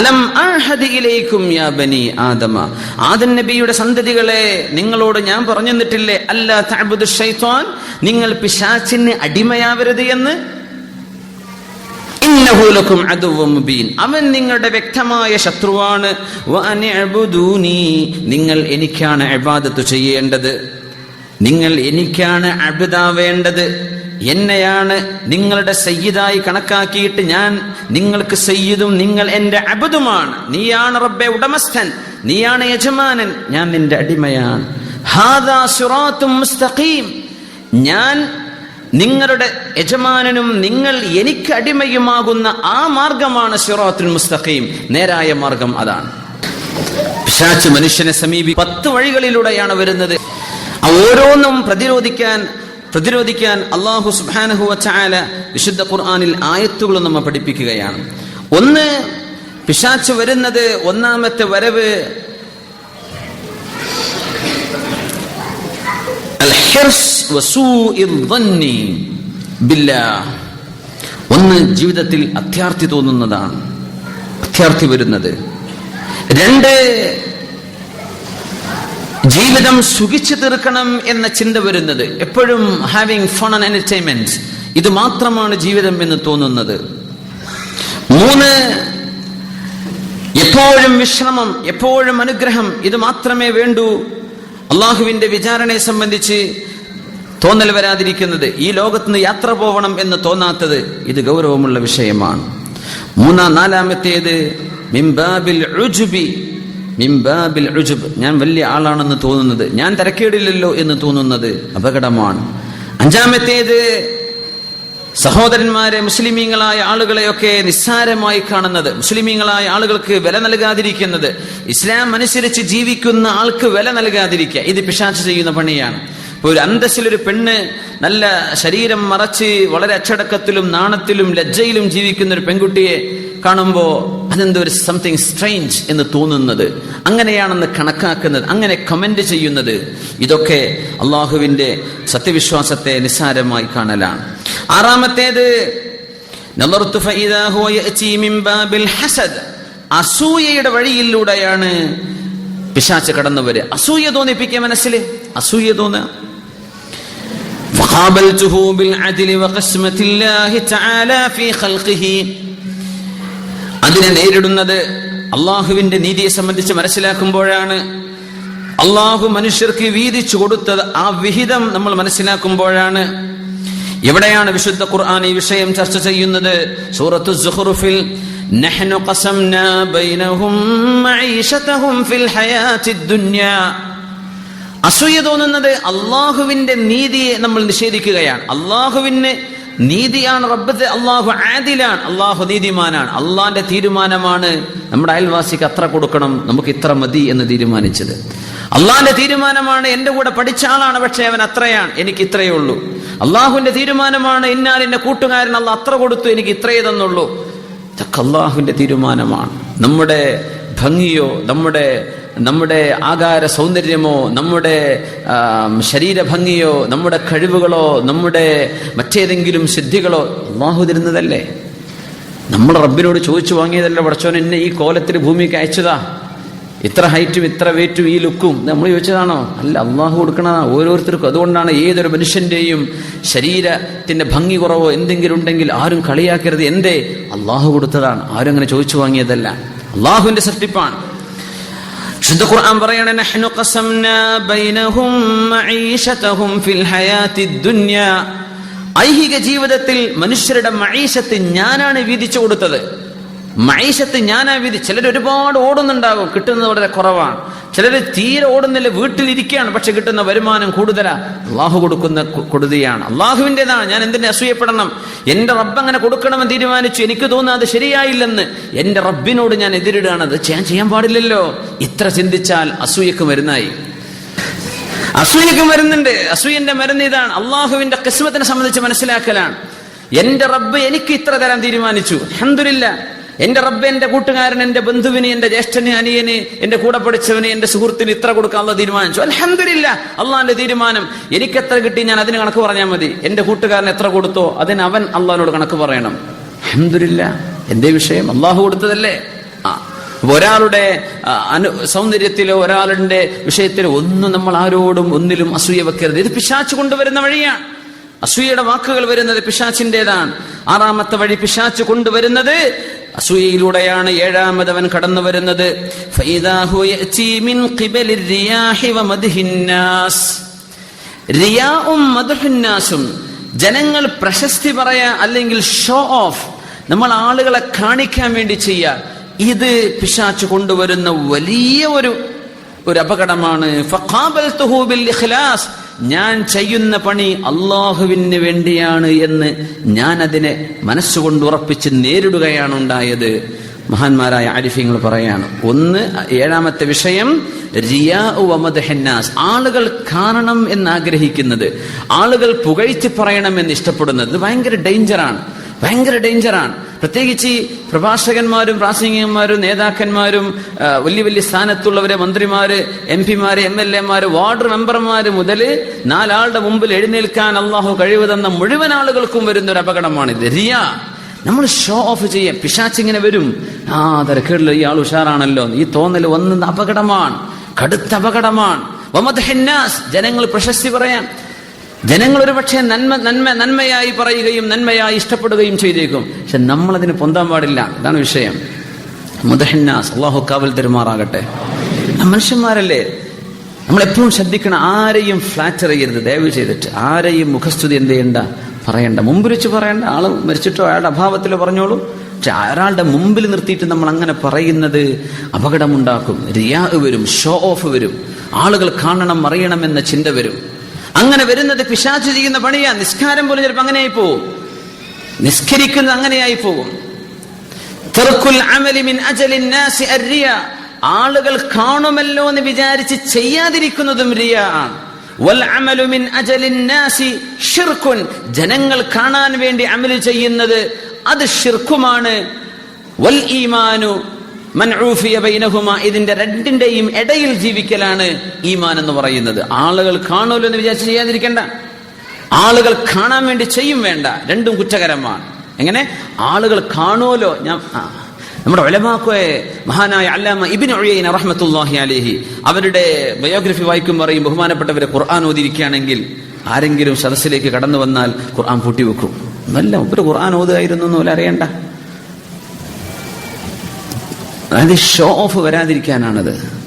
അലം യാ ബനി ആദമ. ആദം നബിയുടെ സന്തതികളെ നിങ്ങളോട് ഞാൻ പറഞ്ഞെന്നിട്ടില്ലേ? അല്ല നിങ്ങൾ പിശാചിന് അടിമയാവരുത് എന്ന്. അവൻ നിങ്ങളുടെ വ്യക്തമായ ശത്രുവാണ്. നിങ്ങൾ എനിക്കാണ് ഇബാദത്ത് ചെയ്യേണ്ടത്. നിങ്ങൾ എനിക്കാണ് അബുദാവേണ്ടത്. എന്നെയാണ് നിങ്ങളുടെ സയ്യിദായി കണക്കാക്കിയിട്ട് ഞാൻ നിങ്ങൾക്ക് സയ്യിദും നിങ്ങൾ എന്റെ അബുദുമാണ്. നീയാണ് റബ്ബെ ഉടമസ്ഥൻ. നീയാണ് യജമാനൻ. ഞാൻ നിന്റെ അടിമയാണ്. ഞാൻ നിങ്ങളുടെ യജമാനനും നിങ്ങൾ എനിക്ക് അടിമയുമാകുന്ന ആ മാർഗമാണ് സിറാത്തുൽ മുസ്തഖീം. നേരായ മാർഗം അതാണ്. പിശാച്ച് മനുഷ്യനെ സമീപി പത്ത് വഴികളിലൂടെയാണ് വരുന്നത്. ഓരോന്നും പ്രതിരോധിക്കാൻ പ്രതിരോധിക്കാൻ അള്ളാഹു സുബാനഹു വച്ചാല വിശുദ്ധ ഖുർആാനിൽ ആയത്തുകളും നമ്മൾ പഠിപ്പിക്കുകയാണ്. ഒന്ന് പിശാച്ച് വരുന്നത് ഒന്നാമത്തെ വരവ് ഒന്ന് ജീവിതത്തിൽ അത്യാർത്ഥി തോന്നുന്നതാണ് അത്യാർത്ഥി വരുന്നത്. രണ്ട് ജീവിതം സുഖിച്ചു തീർക്കണം എന്ന ചിന്ത വരുന്നത് എപ്പോഴും ഹാവിങ് ഫൺ ആൻഡ് എന്റർടൈൻമെന്റ് ഇത് മാത്രമാണ് ജീവിതം എന്ന് തോന്നുന്നത്. മൂന്ന് എപ്പോഴും വിശ്രമം എപ്പോഴും അനുഗ്രഹം ഇത് മാത്രമേ വേണ്ടൂ. അള്ളാഹുവിന്റെ വിചാരണയെ സംബന്ധിച്ച് തോന്നൽ വരാതിരിക്കുന്നത് ഈ ലോകത്തുനിന്ന് യാത്ര പോവണം എന്ന് തോന്നാത്തത് ഇത് ഗൗരവമുള്ള വിഷയമാണ്. മൂന്നാം നാലാമത്തേത് മിംബാബിൽ ഉജുബ്. ഞാൻ വലിയ ആളാണെന്ന് തോന്നുന്നത്. ഞാൻ തിരക്കേടില്ലല്ലോ എന്ന് തോന്നുന്നത് അപകടമാണ്. അഞ്ചാമത്തേത് സഹോദരന്മാരെ മുസ്ലിമീങ്ങളായ ആളുകളെയൊക്കെ നിസ്സാരമായി കാണുന്നത്. മുസ്ലിമീങ്ങളായ ആളുകൾക്ക് വില നൽകാതിരിക്കുന്നത്. ഇസ്ലാം അനുസരിച്ച് ജീവിക്കുന്ന ആൾക്ക് വില നൽകാതിരിക്കുക. ഇത് പിശാച്ച് ചെയ്യുന്ന പണിയാണ്. ഇപ്പൊ ഒരു അന്തസ്സിലൊരു പെണ്ണ് നല്ല ശരീരം മറച്ച് വളരെ അച്ചടക്കത്തിലും നാണത്തിലും ലജ്ജയിലും ജീവിക്കുന്ന ഒരു പെൺകുട്ടിയെ കാണുമ്പോ അതെന്തോ ഒരു സംതിങ് സ്ട്രേഞ്ച് എന്ന് തോന്നുന്നത് അങ്ങനെയാണെന്ന് കണക്കാക്കുന്നത് അങ്ങനെ കമന്റ് ചെയ്യുന്നത് ഇതൊക്കെ അള്ളാഹുവിന്റെ സത്യവിശ്വാസത്തെ നിസ്സാരമായി കാണലാണ് ആറാമത്തേത് നളർtu ഫഇദാ ഹുവ യഅതി മിൻ ബാബിൽ ഹസദ് അസൂയയുടെ വഴിയിലൂടെയാണ് പിശാച്ച് കടന്നു വരിക അസൂയ തോന്നിപ്പിക്കുക മനസ്സിൽ അസൂയ തോന്നുക فقابلته بالعدل وقسمة الله تعالى في خلقه അതിനെ നേരിടുന്നത് അള്ളാഹുവിന്റെ നീതിയെ സംബന്ധിച്ച് മനസ്സിലാക്കുമ്പോഴാണ് അള്ളാഹു മനുഷ്യർക്ക് വീതിച്ചു കൊടുത്തത് ആ വിഹിതം നമ്മൾ മനസ്സിലാക്കുമ്പോഴാണ് എവിടെയാണ് വിശുദ്ധ ഖുർആൻ ഈ വിഷയം ചർച്ച ചെയ്യുന്നത് സൂറത്തു സുഹ്റുഫിൽ نحن قسمنا بينهم معيشتهم في الحياة الدنيا അസൂയ തോന്നുന്നത് അള്ളാഹുവിന്റെ നീതിയെ നമ്മൾ നിഷേധിക്കുകയാണ് അള്ളാഹുവിന് നീതിയാണ് റബ്ബത്തെ. അള്ളാഹു ആദിലാണ്. അള്ളാഹു നീതിമാനാണ്. അള്ളാന്റെ തീരുമാനമാണ് നമ്മുടെ അയൽവാസിക്ക് അത്ര കൊടുക്കണം നമുക്ക് ഇത്ര മതി എന്ന് തീരുമാനിച്ചത്. അള്ളാന്റെ തീരുമാനമാണ് എന്റെ കൂടെ പഠിച്ച ആളാണ് പക്ഷെ അവൻ അത്രയാണ്. എനിക്ക് ഇത്രയേ ഉള്ളൂ. അള്ളാഹുവിന്റെ തീരുമാനമാണ് ഇന്നാൽ എന്റെ കൂട്ടുകാരൻ അള്ള അത്ര കൊടുത്തു എനിക്ക് ഇത്രയേ തന്നുള്ളൂ. ഇതൊക്കെ അള്ളാഹുവിന്റെ തീരുമാനമാണ്. നമ്മുടെ ഭംഗിയോ നമ്മുടെ നമ്മുടെ ആകാര സൗന്ദര്യമോ നമ്മുടെ ശരീരഭംഗിയോ നമ്മുടെ കഴിവുകളോ നമ്മുടെ മറ്റേതെങ്കിലും സിദ്ധികളോ അള്ളാഹു തരുന്നതല്ലേ? നമ്മൾ റബ്ബിനോട് ചോദിച്ചു വാങ്ങിയതല്ലേ പടച്ചോൻ എന്നെ ഈ കോലത്തിൽ ഭൂമിക്ക് അയച്ചതാ? ഇത്ര ഹൈറ്റും ഇത്ര വെയിറ്റും ഈ ലുക്കും? നമ്മൾ ചോദിച്ചതാണോ? അല്ല അള്ളാഹു കൊടുക്കണതാ. ഓരോരുത്തർക്കും അതുകൊണ്ടാണ് ഏതൊരു മനുഷ്യന്റെയും ശരീരത്തിന്റെ ഭംഗി കുറവോ എന്തെങ്കിലും ഉണ്ടെങ്കിൽ ആരും കളിയാക്കരുത്. എന്തേ? അള്ളാഹു കൊടുത്തതാണ്. ആരും അങ്ങനെ ചോദിച്ചു വാങ്ങിയതല്ല. അള്ളാഹുവിന്റെ സൃഷ്ടിപ്പാണ്. ശുദ്ധ ഖുർആൻ പറയാണ് നഹ്നു ഖസംനാ ബൈനഹും മഈശതഹും ഫിൽ ഹയാത്തി ദുനിയ. ഐഹിക ജീവിതത്തിൽ മനുഷ്യരുടെ മഈശത്ത് ഞാനാണ് വീതിച്ചു കൊടുത്തത്. മൈശത്ത് ഞാനാ വിധി ചിലർ ഒരുപാട് ഓടുന്നുണ്ടാകും കിട്ടുന്നത് വളരെ കുറവാണ്. ചിലർ തീരെ ഓടുന്നില്ല വീട്ടിലിരിക്കുകയാണ് പക്ഷെ കിട്ടുന്ന വരുമാനം കൂടുതലാ. അള്ളാഹു കൊടുക്കുന്ന കൊടുതിയാണ്. അള്ളാഹുവിന്റെതാണ് ഞാൻ എന്തിനെ അസൂയപ്പെടണം? എന്റെ റബ്ബ് അങ്ങനെ കൊടുക്കണമെന്ന് തീരുമാനിച്ചു. എനിക്ക് തോന്നുന്നു അത് ശരിയായില്ലെന്ന്. എന്റെ റബ്ബിനോട് ഞാൻ എതിരിടുകയാണ് അത് ഞാൻ ചെയ്യാൻ പാടില്ലല്ലോ. ഇത്ര ചിന്തിച്ചാൽ അസൂയക്ക് മരുന്നായി. അസൂയക്ക് മരുന്നുണ്ട്. അസൂയന്റെ മരുന്ന് ഇതാണ്. അള്ളാഹുവിന്റെ കിസ്മത്തിനെ സംബന്ധിച്ച് മനസ്സിലാക്കലാണ്. എന്റെ റബ്ബ് എനിക്ക് ഇത്ര തരാൻ തീരുമാനിച്ചു. അഹന്തുരില്ല എന്റെ റബ്ബ് എന്റെ കൂട്ടുകാരൻ എന്റെ ബന്ധുവിന് എന്റെ ജ്യേഷ്ഠന് അനിയന് എന്റെ കൂടെ പഠിച്ചവന് എന്റെ സുഹൃത്തിന് ഇത്ര കൊടുക്കാനുള്ള തീരുമാനിച്ചു. അലഹമില്ല അള്ളാന്റെ തീരുമാനം. എനിക്ക് എത്ര കിട്ടി ഞാൻ അതിന് കണക്ക് പറഞ്ഞാൽ മതി. എന്റെ കൂട്ടുകാരൻ എത്ര കൊടുത്തോ അതിന് അവൻ അള്ളഹാനോട് കണക്ക് പറയണം. അഹമ്മദില്ല എന്റെ വിഷയം? അള്ളാഹു കൊടുത്തതല്ലേ? ആ ഒരാളുടെ അനു സൗന്ദര്യത്തിലോ ഒരാളുടെ വിഷയത്തിലോ ഒന്നും നമ്മൾ ആരോടും ഒന്നിലും അസൂയ വെക്കരുത്. ഇത് പിശാച്ചു കൊണ്ടുവരുന്ന വഴിയാണ്. അസൂയയുടെ വാക്കുകൾ വരുന്നത് പിശാച്ചിന്റേതാണ്. ആറാമത്തെ വഴി പിശാച്ച് കൊണ്ടുവരുന്നത് അസൂയയിലൂടെയാണ് ഏഴാമതവൻ കടന്നു വരുന്നത്. ജനങ്ങൾ പ്രശസ്തി പറയാ അല്ലെങ്കിൽ ഷോ ഓഫ് നമ്മൾ ആളുകളെ കാണിക്കാൻ വേണ്ടി ചെയ്യുക ഇത് പിശാച്ച് കൊണ്ടുവരുന്ന വലിയ ഒരു ഒരു അപകടമാണ്. ഇഖ്ലാസ്. ഞാൻ ചെയ്യുന്ന പണി അള്ളാഹുവിന് വേണ്ടിയാണ് എന്ന് ഞാൻ അതിനെ മനസ്സുകൊണ്ട് ഉറപ്പിച്ച് നേരിടുകയാണ് ഉണ്ടായത്. മഹാന്മാരായ ആരിഫ്യങ്ങൾ പറയാണ് ഒന്ന് ഏഴാമത്തെ വിഷയം റിയാസ് ആളുകൾ കാണണം എന്ന് ആഗ്രഹിക്കുന്നത് ആളുകൾ പുകഴ്ത്തി പറയണം എന്ന് ഇഷ്ടപ്പെടുന്നത് ഭയങ്കര ഡേഞ്ചറാണ്. ഭയങ്കര ഡേഞ്ചറാണ് പ്രത്യേകിച്ച് പ്രഭാഷകന്മാരും പ്രാസംഗികന്മാരും നേതാക്കന്മാരും വലിയ വലിയ സ്ഥാനത്തുള്ളവരെ മന്ത്രിമാര് എം പിമാര് എം എൽ എമാര് വാർഡ് മെമ്പർമാര് മുതൽ നാലാളുടെ മുമ്പിൽ എഴുന്നേൽക്കാൻ അള്ളാഹു കഴിവ് തന്ന മുഴുവൻ ആളുകൾക്കും വരുന്ന ഒരു അപകടമാണിത്. റിയ. നമ്മൾ ഷോ ഓഫ് ചെയ്യാം. പിശാച്ചിങ്ങനെ വരും. ആ തിരക്കേടില്ല ഈ ആൾ ഉഷാറാണല്ലോ. ഈ തോന്നൽ ഒന്ന് അപകടമാണ്. കടുത്ത അപകടമാണ്. ജനങ്ങൾ പ്രശസ്തി പറയാം. ജനങ്ങൾ ഒരു പക്ഷേ നന്മ നന്മ നന്മയായി പറയുകയും നന്മയായി ഇഷ്ടപ്പെടുകയും ചെയ്തേക്കും. പക്ഷെ നമ്മളതിന് പൊന്താൻ പാടില്ല. ഇതാണ് വിഷയം. മുദഹന്നാസ് അള്ളാഹു കാവൽ തെരുമാറാകട്ടെ. മനുഷ്യന്മാരല്ലേ? നമ്മൾ എപ്പോഴും ശ്രദ്ധിക്കണം ആരെയും ഫ്ലാറ്റർ ചെയ്യരുത് ദയവ് ചെയ്തിട്ട്. ആരെയും മുഖസ്തുതി എന്ത് ചെയ്യണ്ട? പറയണ്ട. മുമ്പിൽ വെച്ച് പറയണ്ട. ആൾ മരിച്ചിട്ടോ അയാളുടെ അഭാവത്തിൽ പറഞ്ഞോളൂ. പക്ഷെ ഒരാളുടെ മുമ്പിൽ നിർത്തിയിട്ട് നമ്മൾ അങ്ങനെ പറയുന്നത് അപകടമുണ്ടാക്കും. റിയാ വരും ഷോ ഓഫ് വരും. ആളുകൾ കാണണം അറിയണം എന്ന ചിന്ത വരും. അങ്ങനെ വരുന്നത് പിശാച് ചെയ്യുന്ന പണിയാ. നിസ്കാരം പോലും ചിലപ്പോൾ അങ്ങനെയായി പോകും നിസ്കരിക്കുന്നത് അങ്ങനെയായി പോകും ആളുകൾ കാണുമല്ലോ എന്ന് വിചാരിച്ച് ചെയ്യാതിരിക്കുന്നതും റിയ. ആണ് ജനങ്ങൾ കാണാൻ വേണ്ടി അമൽ ചെയ്യുന്നത് അത് ഷിർക്കുമാണ് വൽ ഈമാനു മൻഊഫിയ ബൈനഹുമ ഇതിന്റെ രണ്ടിന്റെയും ഇടയിൽ ജീവിക്കലാണ് ഈമാൻ എന്ന് പറയുന്നത്. ആളുകൾ കാണുമല്ലോ എന്ന് വിചാരിച്ച് ചെയ്യാതിരിക്കണ്ട. ആളുകൾ കാണാൻ വേണ്ടി ചെയ്യും വേണ്ട. രണ്ടും കുറ്റകരമാണ്. എങ്ങനെ? ആളുകൾ കാണുമല്ലോ ഞാൻ നമ്മുടെ ഒലമാക്കോയെ മഹാനായ അല്ലാമ ഇബിൻ ഒഴിയൻ റഹ്മത്തുല്ലാഹി അലിഹി അവരുടെ ബയോഗ്രഫി വായിക്കും പറയും ബഹുമാനപ്പെട്ടവരെ ഖുർആൻ ഓതിരിക്കുകയാണെങ്കിൽ ആരെങ്കിലും സദസ്സിലേക്ക് കടന്നു വന്നാൽ ഖുർആൻ പൂട്ടിവെക്കും. നല്ല ഒരു ഖുർആൻ ഓതുകയായിരുന്നു എന്ന് അറിയണ്ട. അതായത് ഷോ ഓഫ് വരാതിരിക്കാനാണത്.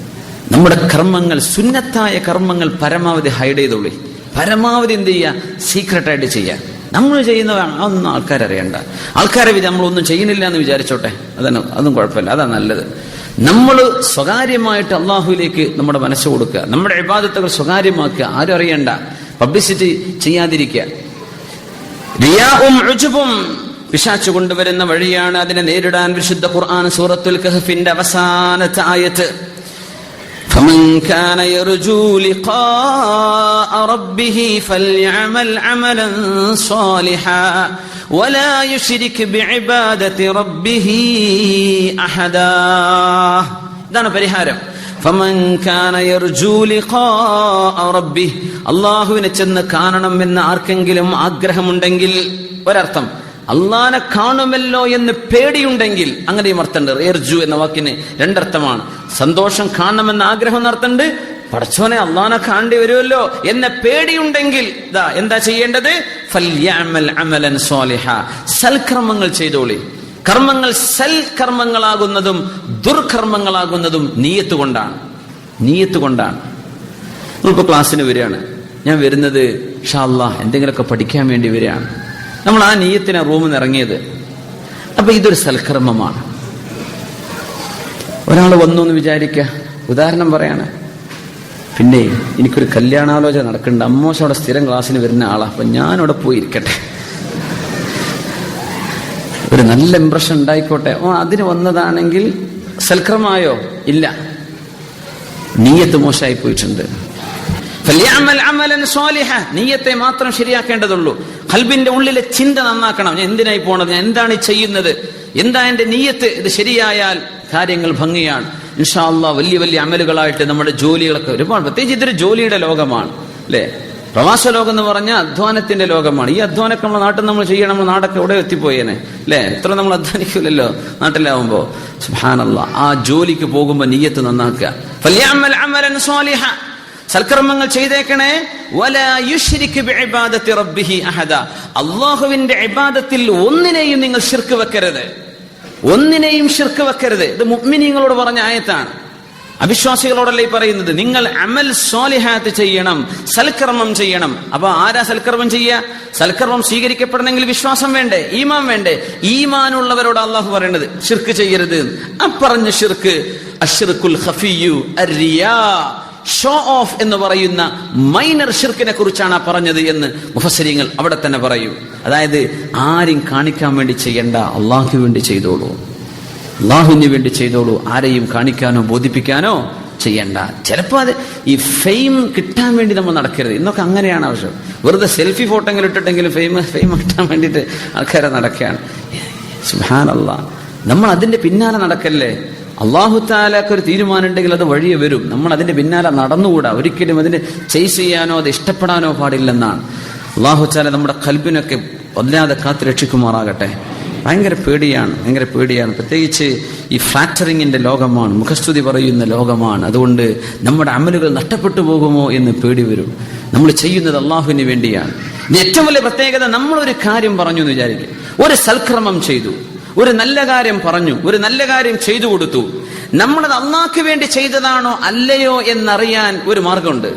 നമ്മുടെ കർമ്മങ്ങൾ സുന്നത്തായ കർമ്മങ്ങൾ പരമാവധി ഹൈഡ് ചെയ്തോളി. പരമാവധി എന്ത് ചെയ്യുക? സീക്രട്ടായിട്ട് ചെയ്യുക. നമ്മൾ ചെയ്യുന്ന ഒന്നും ആൾക്കാരറിയണ്ട. ആൾക്കാരെ വിധി നമ്മളൊന്നും ചെയ്യുന്നില്ല എന്ന് വിചാരിച്ചോട്ടെ. അതന്നെ അതും കുഴപ്പമില്ല. അതാ നല്ലത്. നമ്മൾ സ്വകാര്യമായിട്ട് അള്ളാഹുവിലേക്ക് നമ്മുടെ മനസ്സ് കൊടുക്കുക. നമ്മുടെ വിവാദത്തുകൾ സ്വകാര്യമാക്കുക. ആരും അറിയണ്ട. പബ്ലിസിറ്റി ചെയ്യാതിരിക്കുക. പിശാച്ചു കൊണ്ടുവരുന്ന വഴിയാണ് അതിനെ നേരിടാൻ വിശുദ്ധ ഖുർആൻ സൂറത്തുൽ കഹഫിന്റെ അവസാനത്തെ ആയത്ത് فمن كان يرجو لقاء ربه فليعمل عملا صالحا ولا يشرك بعبادة ربه أحدا ഇതാണ് പരിഹാരം فمن كان يرجو لقاء ربه അള്ളാഹുവിനെ ചെന്ന് കാണണമെന്ന് ആർക്കെങ്കിലും ആഗ്രഹമുണ്ടെങ്കിൽ ഒരർത്ഥം അള്ളാനെ കാണുമല്ലോ എന്ന് പേടിയുണ്ടെങ്കിൽ അങ്ങനെയും അർത്ഥമുണ്ട് ഏർജു എന്ന വാക്കിന് രണ്ടർത്ഥമാണ്. സന്തോഷം കാണണമെന്ന ആഗ്രഹം എന്നർത്ഥമുണ്ട് പടച്ചോനെ അള്ളാനെ കാണേണ്ടി വരുമല്ലോ എന്ന പേടിയുണ്ടെങ്കിൽ ഇതാ എന്താ ചെയ്യേണ്ടത്? അമലൻ ചെയ്തോളി. കർമ്മങ്ങൾ സൽക്കർമ്മങ്ങളാകുന്നതും ദുർകർമ്മങ്ങളാകുന്നതും നീയത്ത് കൊണ്ടാണ്. നീയത്ത് കൊണ്ടാണ്. നമ്മളിപ്പോ ക്ലാസ്സിന് വരികയാണ്. ഞാൻ വരുന്നത് ഷാ അള്ളാഹ് എന്തെങ്കിലുമൊക്കെ പഠിക്കാൻ വേണ്ടി വരികയാണ്. നമ്മൾ ആ നീയത്തിന് റൂമിൽ നിന്ന് ഇറങ്ങിയത്. അപ്പൊ ഇതൊരു സൽക്കർമ്മമാണ്. ഒരാൾ വന്നു എന്ന് വിചാരിക്കുക ഉദാഹരണം പറയാണ്. പിന്നെ എനിക്കൊരു കല്യാണാലോചന നടക്കുന്നുണ്ട്. അമ്മോശ അവിടെ സ്ഥിരം ക്ലാസ്സിന് വരുന്ന ആളാ. അപ്പൊ ഞാനവിടെ അവിടെ പോയി ഇരിക്കട്ടെ ഒരു നല്ല ഇമ്പ്രഷൻ ഉണ്ടായിക്കോട്ടെ. ഓ അതിന് വന്നതാണെങ്കിൽ സൽക്രമായോ ഇല്ല. നീയത്ത് മോശമായി പോയിട്ടുണ്ട്. നീയത്തെ മാത്രം ശരിയാക്കേണ്ടതുള്ളൂ. ഹൽബിന്റെ ഉള്ളിലെ ചിന്ത നന്നാക്കണം. ഞാൻ എന്തിനായി പോണത്? ഞാൻ എന്താണ് ചെയ്യുന്നത്? എന്താ എന്റെ നീയത്ത് ഇത് ശരിയായാൽ കാര്യങ്ങൾ ഭംഗിയാണ്. ഇൻഷാ അല്ലാ വലിയ വലിയ അമലുകളായിട്ട് നമ്മുടെ ജോലികളൊക്കെ ഒരുപാട് പ്രത്യേകിച്ച് ഇതൊരു ജോലിയുടെ ലോകമാണ്. അല്ലേ? പ്രവാസ ലോകം എന്ന് പറഞ്ഞാൽ അധ്വാനത്തിന്റെ ലോകമാണ്. ഈ അധ്വാനമൊക്കെ നമ്മുടെ നാട്ടിൽ നമ്മൾ ചെയ്യണം. നമ്മുടെ നാടൊക്കെ എവിടെ എത്തിപ്പോയേനെ? അല്ലേ? എത്ര നമ്മൾ അധ്വാനിക്കൂലല്ലോ നാട്ടിലാവുമ്പോ. സുഹാനല്ല ആ ജോലിക്ക് പോകുമ്പോ നീയത്ത് നന്നാക്കുക. സൽക്കർമ്മങ്ങൾ ചെയ്തേക്കണേ. അള്ളാഹുവിന്റെ ഇബാദത്തിൽ ഒന്നിനെയും നിങ്ങൾ ശിർക്ക് വെക്കരുത്. ഒന്നിനെയും ശിർക്ക് വെക്കരുത്. ഇത് മുഅ്മിനീങ്ങളോട് പറഞ്ഞ ആയത്താണ്. അവിശ്വാസികളോടല്ലേ പറയുന്നത്? നിങ്ങൾ അമൽ സോലിഹാത്ത് ചെയ്യണം സൽക്കർമ്മം ചെയ്യണം. അപ്പൊ ആരാ സൽക്കർമ്മം ചെയ്യുക സൽക്കർമ്മം സ്വീകരിക്കപ്പെടണമെങ്കിൽ വിശ്വാസം വേണ്ടേ? ഈമാൻ വേണ്ടേ? ഈമാനുള്ളവരോട് അള്ളാഹു പറയണത് ഷിർക്ക് ചെയ്യരുത്. അപ്പറഞ്ഞ പറഞ്ഞ ഷിർക്ക് അഷിർക്കുൽ ഷോ ഓഫ് എന്ന് പറയുന്ന മൈനർ ഷിർക്കിനെ കുറിച്ചാണ് പറഞ്ഞത് എന്ന് മുഫസരിങ്ങൾ അവിടെ തന്നെ പറയും. അതായത് ആരും കാണിക്കാൻ വേണ്ടി ചെയ്യണ്ട. അള്ളാഹു വേണ്ടി ചെയ്തോളൂ. അള്ളാഹുവിന് വേണ്ടി ചെയ്തോളൂ. ആരെയും കാണിക്കാനോ ബോധിപ്പിക്കാനോ ചെയ്യണ്ട. ചിലപ്പോൾ അത് ഈ ഫെയിം കിട്ടാൻ വേണ്ടി നമ്മൾ നടക്കരുത്. ഇന്നൊക്കെ അങ്ങനെയാണ് ആവശ്യം വെറുതെ സെൽഫി ഫോട്ടോ ഇട്ടിട്ടെങ്കിലും ഫെയിം ഫെയിം കിട്ടാൻ വേണ്ടിയിട്ട് ആൾക്കാരെ നടക്കുകയാണ്. സുഹാനല്ല നമ്മൾ അതിന്റെ പിന്നാലെ നടക്കല്ലേ? അള്ളാഹു താലാക്ക് ഒരു തീരുമാനം ഉണ്ടെങ്കിൽ അത് വഴിയെ വരും. നമ്മൾ അതിന്റെ പിന്നാലെ നടന്നുകൂടാ. ഒരിക്കലും അതിന് ചെയ്സ് ചെയ്യാനോ അത് ഇഷ്ടപ്പെടാനോ പാടില്ലെന്നാണ്. അള്ളാഹു താല നമ്മുടെ കൽബിനൊക്കെ വല്ലാതെ കാത്തു രക്ഷിക്കുമാറാകട്ടെ. ഭയങ്കര പേടിയാണ് ഭയങ്കര പേടിയാണ്. പ്രത്യേകിച്ച് ഈ ഫ്ലാറ്ററിങ്ങിന്റെ ലോകമാണ് മുഖസ്തുതി പറയുന്ന ലോകമാണ്. അതുകൊണ്ട് നമ്മുടെ അമലുകൾ നഷ്ടപ്പെട്ടു പോകുമോ എന്ന് പേടി വരും. നമ്മൾ ചെയ്യുന്നത് അള്ളാഹുവിന് വേണ്ടിയാണ്. ഏറ്റവും വലിയ പ്രത്യേകത നമ്മളൊരു കാര്യം പറഞ്ഞു എന്ന് വിചാരിക്കും ഒരു സൽക്രമം ചെയ്തു. ഒരു നല്ല കാര്യം പറഞ്ഞു ഒരു നല്ല കാര്യം ചെയ്തു കൊടുത്തു. നമ്മളത് അള്ളാഹ്ക്ക് വേണ്ടി ചെയ്തതാണോ അല്ലയോ എന്നറിയാൻ ഒരു മാർഗമുണ്ട്.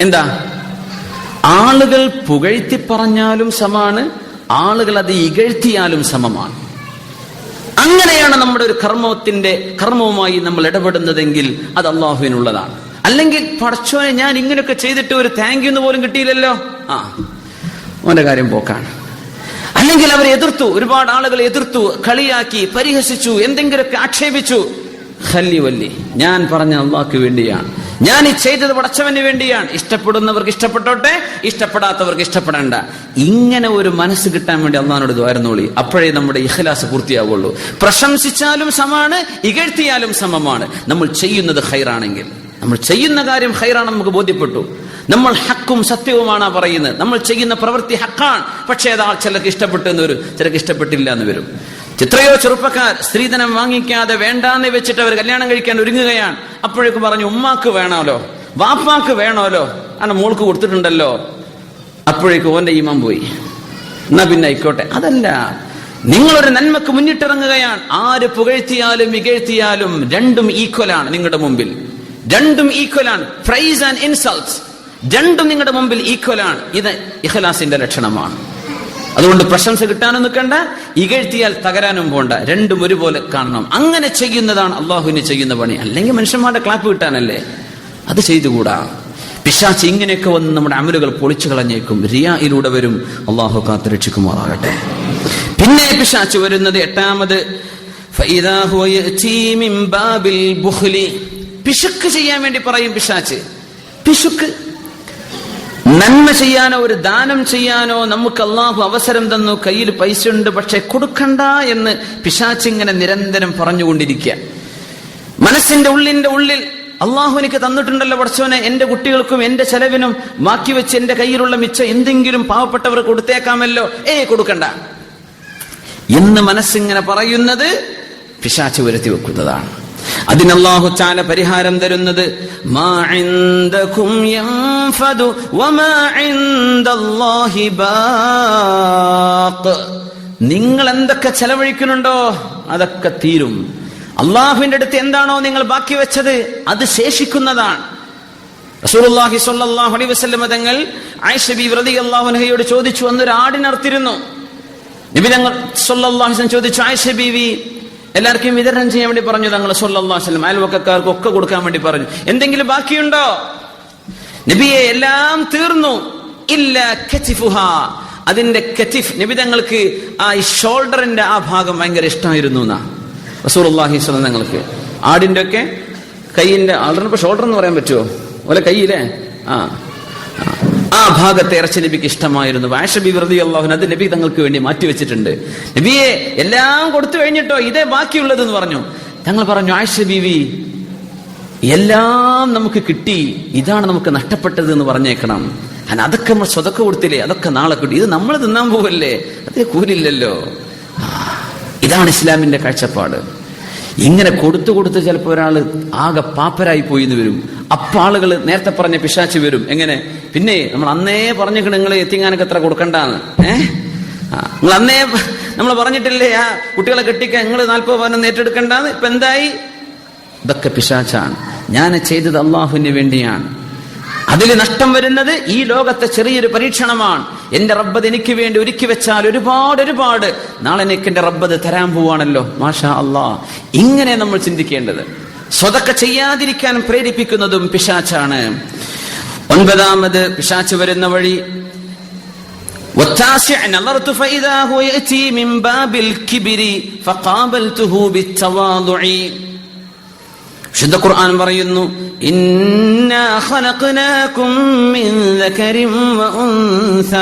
എന്താ? ആളുകൾ പുകഴ്ത്തി പറഞ്ഞാലും സമമാണ് ആളുകൾ അത് ഇകഴ്ത്തിയാലും സമമാണ്. അങ്ങനെയാണ് നമ്മുടെ ഒരു കർമ്മത്തിന്റെ കർമ്മവുമായി നമ്മൾ ഇടപെടുന്നതെങ്കിൽ അത് അള്ളാഹുവിനുള്ളതാണ്. അല്ലെങ്കിൽ പടച്ചോനെ ഞാൻ ഇങ്ങനെയൊക്കെ ചെയ്തിട്ട് ഒരു താങ്ക് യു എന്ന് പോലും കിട്ടിയില്ലല്ലോ? ആ. ഓന്റെ കാര്യം പോക്കാണ്. അല്ലെങ്കിൽ അവരെ എതിർത്തു ഒരുപാട് ആളുകൾ എതിർത്തു കളിയാക്കി പരിഹസിച്ചു എന്തെങ്കിലുമൊക്കെ ആക്ഷേപിച്ചു. ഹല്ലി വല്ലി ഞാൻ പറഞ്ഞ അള്ളാഹ്ക്ക് വേണ്ടിയാണ്. ഞാൻ ഈ ചെയ്തത് പടച്ചവന് വേണ്ടിയാണ്. ഇഷ്ടപ്പെടുന്നവർക്ക് ഇഷ്ടപ്പെട്ടോട്ടെ ഇഷ്ടപ്പെടാത്തവർക്ക് ഇഷ്ടപ്പെടേണ്ട. ഇങ്ങനെ ഒരു മനസ്സ് കിട്ടാൻ വേണ്ടി അള്ളഹാനോട് ദ്വാരുന്നോളി അപ്പോഴേ നമ്മുടെ ഇഖലാസ് പൂർത്തിയാവുള്ളൂ. പ്രശംസിച്ചാലും സമാണ് ഇകഴ്ത്തിയാലും സമമാണ്. നമ്മൾ ചെയ്യുന്നത് ഹൈറാണെങ്കിൽ നമ്മൾ ചെയ്യുന്ന കാര്യം ഹൈറാണെന്ന് നമുക്ക് ബോധ്യപ്പെട്ടു. നമ്മൾ ഹക്കും സത്യവുമാണ് പറയുന്നത്. നമ്മൾ ചെയ്യുന്ന പ്രവൃത്തി ഹക്കാണ്. പക്ഷേ അത് ചിലർക്ക് ഇഷ്ടപ്പെട്ടു എന്ന് വരും. ചിലർക്ക് ഇഷ്ടപ്പെട്ടില്ല എന്ന് വരും. എത്രയോ ചെറുപ്പക്കാർ സ്ത്രീധനം വാങ്ങിക്കാതെ വേണ്ടാന്ന് വെച്ചിട്ട് അവർ കല്യാണം കഴിക്കാൻ ഒരുങ്ങുകയാണ്. അപ്പോഴേക്ക് പറഞ്ഞു ഉമ്മാക്ക് വേണമല്ലോ വാപ്പാക്ക് വേണമല്ലോ അങ്ങനെ മോൾക്ക് കൊടുത്തിട്ടുണ്ടല്ലോ. അപ്പോഴേക്ക് ഓന്റെ ഈമാൻ പോയി. എന്നാ പിന്നെ ആയിക്കോട്ടെ. അതല്ല. നിങ്ങളൊരു നന്മക്ക് മുന്നിട്ടിറങ്ങുകയാണ്. ആര് പുകഴ്ത്തിയാലും ഇകഴ്ത്തിയാലും രണ്ടും ഈക്വലാണ് നിങ്ങളുടെ മുമ്പിൽ. രണ്ടും ഈക്വലാണ് പ്രൈസ് ആൻഡ് ഇൻസൾട്ട്സ് രണ്ടും നിങ്ങളുടെ മുമ്പിൽ ഈക്വലാണ് ഇത് ഇഖലാസിന്റെ ലക്ഷണമാണ്. അതുകൊണ്ട് പ്രശംസ കിട്ടാനും നിൽക്കണ്ട ഇകഴ്ത്തിയാൽ തകരാനും പോണ്ട. രണ്ടും ഒരുപോലെ കാണണം. അങ്ങനെ ചെയ്യുന്നതാണ് അള്ളാഹുവിന് ചെയ്യുന്ന പണി. അല്ലെങ്കിൽ മനുഷ്യന്മാരുടെ ക്ലാപ്പ് കിട്ടാനല്ലേ? അത് ചെയ്തുകൂടാ. പിശാച്ച് ഇങ്ങനെയൊക്കെ വന്ന് നമ്മുടെ അമലുകൾ പൊളിച്ചു കളഞ്ഞേക്കും. റിയായിലൂടെ വരും. അള്ളാഹു കാത്തിരക്ഷിക്കുമാറാകട്ടെ. പിന്നെ പിശാച്ച് വരുന്നത് എട്ടാമത്. പിശുക്ക് ചെയ്യാൻ വേണ്ടി പറയും പിശാച്ച്. പിശുക്ക്. നന്മ ചെയ്യാനോ ഒരു ദാനം ചെയ്യാനോ നമുക്ക് അള്ളാഹു അവസരം തന്നു കയ്യിൽ പൈസ ഉണ്ട് പക്ഷെ കൊടുക്കണ്ട എന്ന് പിശാച്ചിങ്ങനെ നിരന്തരം പറഞ്ഞുകൊണ്ടിരിക്കുക. മനസ്സിന്റെ ഉള്ളിന്റെ ഉള്ളിൽ അള്ളാഹു എനിക്ക് തന്നിട്ടുണ്ടല്ലോ പഠിച്ചവനെ എന്റെ കുട്ടികൾക്കും എന്റെ ചെലവിനും ബാക്കി വെച്ച് എന്റെ കയ്യിലുള്ള മിച്ചം എന്തെങ്കിലും പാവപ്പെട്ടവർ കൊടുത്തേക്കാമല്ലോ. ഏ കൊടുക്കണ്ട. എന്ന് മനസ്സിങ്ങനെ പറയുന്നത് പിശാച്ച് വരുത്തി വെക്കുന്നതാണ്. അതിന് അല്ലാഹു ചാല പരിഹാരം തരുന്നത് നിങ്ങൾ എന്തൊക്കെ ചെലവഴിക്കുന്നുണ്ടോ അതൊക്കെ തീരും. അള്ളാഹുവിന്റെ അടുത്ത് എന്താണോ നിങ്ങൾ ബാക്കി വെച്ചത് അത് ശേഷിക്കുന്നതാണ്. റസൂലുള്ളാഹി സ്വല്ലല്ലാഹു അലൈഹി വസല്ലം തങ്ങൾ ആയിഷ ബി റളിയല്ലാഹു അൻഹയോട് ചോദിച്ചു അന്നൊരു ആടിനർത്തിരുന്നു നബി തങ്ങൾ സ്വല്ലല്ലാഹു ചോദിച്ചു ആയിഷ ബീവി എല്ലാവർക്കും വിതരണം ചെയ്യാൻ വേണ്ടി പറഞ്ഞു. തങ്ങൾ സല്ലല്ലാഹു അലൈഹി വസല്ലം അയൽവക്കക്കാർക്ക് ഒക്കെ കൊടുക്കാൻ വേണ്ടി പറഞ്ഞു. എന്തെങ്കിലും ബാക്കിയുണ്ടോ? നബിയെ എല്ലാം തീർന്നു. ഇല്ല അതിന്റെ കച്ചിഫ് നബി തങ്ങൾക്ക് ആ ഷോൾഡറിന്റെ ആ ഭാഗം ഭയങ്കര ഇഷ്ടമായിരുന്നു എന്നാ. തങ്ങൾക്ക്. ആടിന്റെ ഒക്കെ കൈയിന്റെ ഇപ്പൊ ഷോൾഡർ എന്ന് പറയാൻ പറ്റുമോ ഓലെ കൈയില്ലേ? ആ. ആ. ഭാഗത്തെ ഇറച്ചി നബിക്ക് ഇഷ്ടമായിരുന്നു. വാഷബി വെറുതെ അള്ളാഹുൻ അത് നബി തങ്ങൾക്ക് വേണ്ടി മാറ്റിവെച്ചിട്ടുണ്ട് നബിയെ എല്ലാം കൊടുത്തു കഴിഞ്ഞിട്ടോ ഇതേ ബാക്കിയുള്ളത് എന്ന് പറഞ്ഞു. തങ്ങൾ പറഞ്ഞു ആയിഷ ബീവി എല്ലാം നമുക്ക് കിട്ടി. ഇതാണ് നമുക്ക് നഷ്ടപ്പെട്ടത് എന്ന് പറഞ്ഞേക്കണം. അല്ല അതൊക്കെ നമ്മൾ സ്വതക്ക കൊടുത്തില്ലേ അതൊക്കെ നാളെ കിട്ടി. ഇത് നമ്മൾ തിന്നാൻ പോവല്ലേ? അതിന് കൂലില്ലല്ലോ ഇതാണ് ഇസ്ലാമിന്റെ കാഴ്ചപ്പാട്. ഇങ്ങനെ കൊടുത്തു കൊടുത്ത് ചിലപ്പോൾ ഒരാൾ ആകെ പാപ്പരായി പോയി എന്ന് വരും. അപ്പൊ ആളുകൾ നേരത്തെ പറഞ്ഞ പിശാച്ച് വരും. എങ്ങനെ? പിന്നെ നമ്മൾ അന്നേ പറഞ്ഞിട്ട് നിങ്ങൾ എത്തിങ്ങാനൊക്കെ എത്ര കൊടുക്കണ്ടാന്ന്. ഏഹ് നിങ്ങൾ അന്നേ നമ്മൾ പറഞ്ഞിട്ടില്ലേ ആ കുട്ടികളെ കെട്ടിക്കാൻ നിങ്ങൾ നാൽപ്പത് പവനം ഏറ്റെടുക്കണ്ടെന്ന്? ഇപ്പൊ എന്തായി? ഇതൊക്കെ പിശാച്ചാണ് ഞാൻ ചെയ്തത് അള്ളാഹുവിന് വേണ്ടിയാണ്. അതിൽ നഷ്ടം വരുന്നത് ഈ ലോകത്തെ ചെറിയൊരു പരീക്ഷണമാണ്. എന്റെ റബ്ബത് എനിക്ക് വേണ്ടി ഒരുക്കി വെച്ചാൽ ഒരുപാട് ഒരുപാട്. നാളെ എനിക്ക് എന്റെ റബ്ബത് തരാൻ പോവാണല്ലോ. മാഷാ അള്ളാ. ഇങ്ങനെ നമ്മൾ ചിന്തിക്കേണ്ടത്. സ്വതക്ക ചെയ്യാതിരിക്കാൻ പ്രേരിപ്പിക്കുന്നതും പിശാച്ചാണ് ഒൻപതാമത് പിശാച്ച് വരുന്ന വഴി والتاسع نظرت فإذا هو يأتي من باب الكبر فقابلته بالتواضع ശുദ്ധ ഖുർആൻ പറയുന്നു ഇന്നാ ഖലഖനാകും മിൻ ദകരിൻ വഉൻസ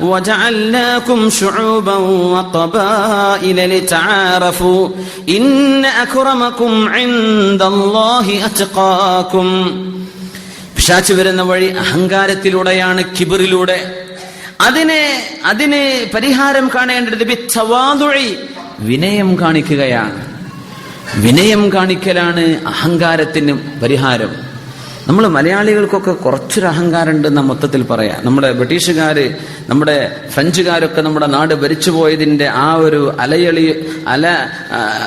വജഅൽനാകും ശുഊബൻ വഖബായില ലിതആറഫു ഇന്ന അക്രമകും ഇൻദല്ലാഹി അത്ഖാകും പിശാച് വരുന്ന വഴി അഹങ്കാരത്തിലൂടെയാണ് കിബറിലൂടെ. അതിനെ അതിനെ പരിഹാരം കാണേണ്ടത് വിനയം കാണിക്കുകയാണ്. വിനയം കാണിക്കലാണ് അഹങ്കാരത്തിന് പരിഹാരം. നമ്മൾ മലയാളികൾക്കൊക്കെ കുറച്ചൊരു അഹങ്കാരം ഉണ്ടെന്ന മൊത്തത്തിൽ പറയാം. നമ്മുടെ ബ്രിട്ടീഷുകാര് നമ്മുടെ ഫ്രഞ്ചുകാരൊക്കെ നമ്മുടെ നാട് ഭരിച്ചു പോയതിന്റെ ആ ഒരു അലയളി അല